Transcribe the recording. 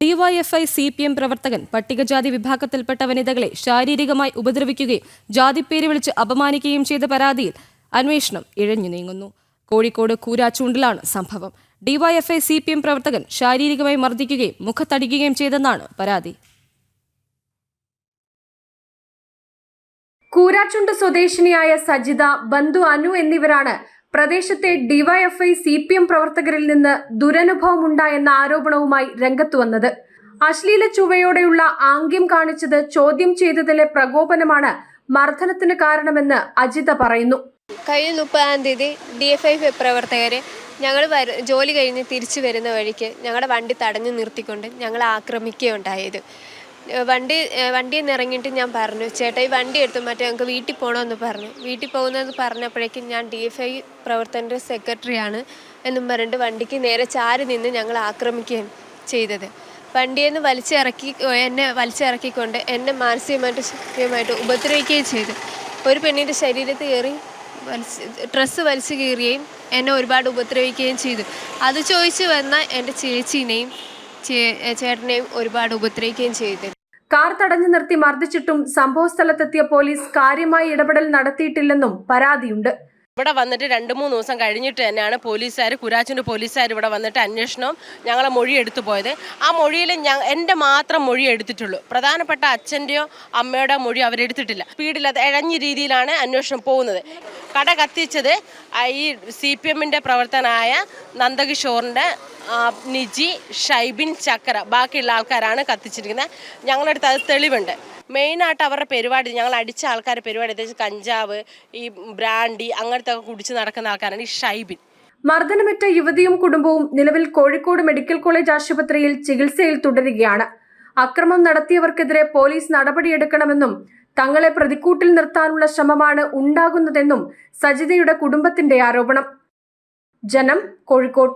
DYFI C P M പ്രവർത്തകൻ പട്ടികജാതി വിഭാഗത്തിൽപ്പെട്ട വനിതകളെ ശാരീരികമായി ഉപദ്രവിക്കുകയും ജാതിപ്പേര് വിളിച്ച് അപമാനിക്കുകയും ചെയ്ത പരാതിയിൽ അന്വേഷണം ഇഴഞ്ഞു നീങ്ങുന്നു. കോഴിക്കോട് കൂരാച്ചൂണ്ടിലാണ് സംഭവം. ഡിവൈഎഫ്ഐ സി പി എം പ്രവർത്തകൻ ശാരീരികമായി മർദ്ദിക്കുകയും മുഖത്തടിക്കുകയും ചെയ്തെന്നാണ് പരാതി. കൂരാച്ചുണ്ട് സ്വദേശിനിയായ സജിത ബന്ധു അനു എന്നിവരാണ് പ്രദേശത്തെ ഡിവൈഎഫ്ഐ സി പി എം പ്രവർത്തകരിൽ നിന്ന് ദുരനുഭവമുണ്ടായെന്ന ആരോപണവുമായി രംഗത്തുവന്നത് അശ്ലീല ചുവയോടെയുള്ള ആംഗ്യം കാണിച്ചത് ചോദ്യം ചെയ്തതിലെ പ്രകോപനമാണ് മർദ്ദനത്തിന് കാരണമെന്ന് അജിത പറയുന്നു. കഴിഞ്ഞ മുപ്പതാം തീയതി ഡി എഫ് ഐ പ്രവർത്തകർ ഞങ്ങൾ ജോലി കഴിഞ്ഞ് തിരിച്ചു വരുന്ന വഴിക്ക് ഞങ്ങളുടെ വണ്ടി തടഞ്ഞു നിർത്തിക്കൊണ്ട് ഞങ്ങൾ ആക്രമിക്കുകയുണ്ടായത്. വണ്ടി വണ്ടിയിൽ നിന്ന് ഇറങ്ങിയിട്ട് ഞാൻ പറഞ്ഞു ചേട്ടാ ഈ വണ്ടി എടുത്തു മറ്റേ ഞങ്ങൾക്ക് വീട്ടിൽ പോകണമെന്ന് പറഞ്ഞു. വീട്ടിൽ പോകുന്നത് പറഞ്ഞപ്പോഴേക്കും ഞാൻ ഡി എഫ് ഐ പ്രവർത്തകന്റെ സെക്രട്ടറിയാണ് എന്നും പറഞ്ഞിട്ട് വണ്ടിക്ക് നേരെ ചാരി നിന്ന് ഞങ്ങൾ ആക്രമിക്കുകയും ചെയ്തത്. വണ്ടിയിൽ നിന്ന് വലിച്ചിറക്കി എന്നെ വലിച്ചിറക്കിക്കൊണ്ട് എന്നെ മാനസികമായിട്ട് ശാരീരികമായിട്ട് ഉപദ്രവിക്കുകയും ചെയ്തു. ഒരു പെണ്ണിന്റെ ശരീരത്തിൽ കയറി വലിച്ച് ഡ്രസ്സ് വലിച്ചു കീറുകയും എന്നെ ഒരുപാട് ഉപദ്രവിക്കുകയും ചെയ്തു. അത് ചോദിച്ചു വന്ന എന്റെ ചേച്ചീനെയും ചേട്ടനെയും ഒരുപാട് ഉപദ്രവിക്കുകയും ചെയ്തു. കാർ തടഞ്ഞു നിർത്തി മർദ്ദിച്ചിട്ടും സംഭവസ്ഥലത്തെത്തിയ പോലീസ് കാര്യമായി ഇടപെടൽ നടത്തിയിട്ടില്ലെന്നും പരാതിയുണ്ട് ഇവിടെ വന്നിട്ട് രണ്ട് മൂന്ന് ദിവസം കഴിഞ്ഞിട്ട് തന്നെയാണ് പോലീസുകാർ കുരാച്ചിന്റെ പോലീസുകാർ ഇവിടെ വന്നിട്ട് അന്വേഷണവും ഞങ്ങളെ മൊഴി എടുത്തു പോയത്. ആ മൊഴിയിൽ ഞാൻ എന്റെ മാത്രം മൊഴി എടുത്തിട്ടുള്ളൂ. പ്രധാനപ്പെട്ട അച്ഛന്റെയോ അമ്മയുടെ മൊഴി അവരെടുത്തിട്ടില്ല. സ്പീഡിൽ അത് ഇഴഞ്ഞ രീതിയിലാണ് അന്വേഷണം പോകുന്നത്. കട കത്തിച്ചത് ഈ സി പി എമ്മിന്റെ പ്രവർത്തനായ നന്ദകിഷോറിന്റെ നിജി ഷൈബിൻ ചക്കര ബാക്കിയുള്ള ആൾക്കാരാണ് കത്തിച്ചിരിക്കുന്നത്. ഞങ്ങളുടെ അടുത്ത് അത് തെളിവുണ്ട്. മെയിനായിട്ട് അവരുടെ പരിപാടി ഞങ്ങൾ അടിച്ച ആൾക്കാരുടെ പരിപാടി എന്താ കഞ്ചാവ് ഈ ബ്രാൻഡി അങ്ങനത്തെ ഒക്കെ കുടിച്ച് നടക്കുന്ന ആൾക്കാരാണ് ഈ ഷൈബിൻ. മർദ്ദനമേറ്റ യുവതിയും കുടുംബവും നിലവിൽ കോഴിക്കോട് മെഡിക്കൽ കോളേജ് ആശുപത്രിയിൽ ചികിത്സയിൽ തുടരുകയാണ്. അക്രമം നടത്തിയവർക്കെതിരെ പോലീസ് നടപടിയെടുക്കണമെന്നും തങ്ങളെ പ്രതിക്കൂട്ടിൽ നിർത്താനുള്ള ശ്രമമാണ് ഉണ്ടാകുന്നതെന്നും സജിതയുടെ കുടുംബത്തിന്റെ ആരോപണം. ജനം കോഴിക്കോട്.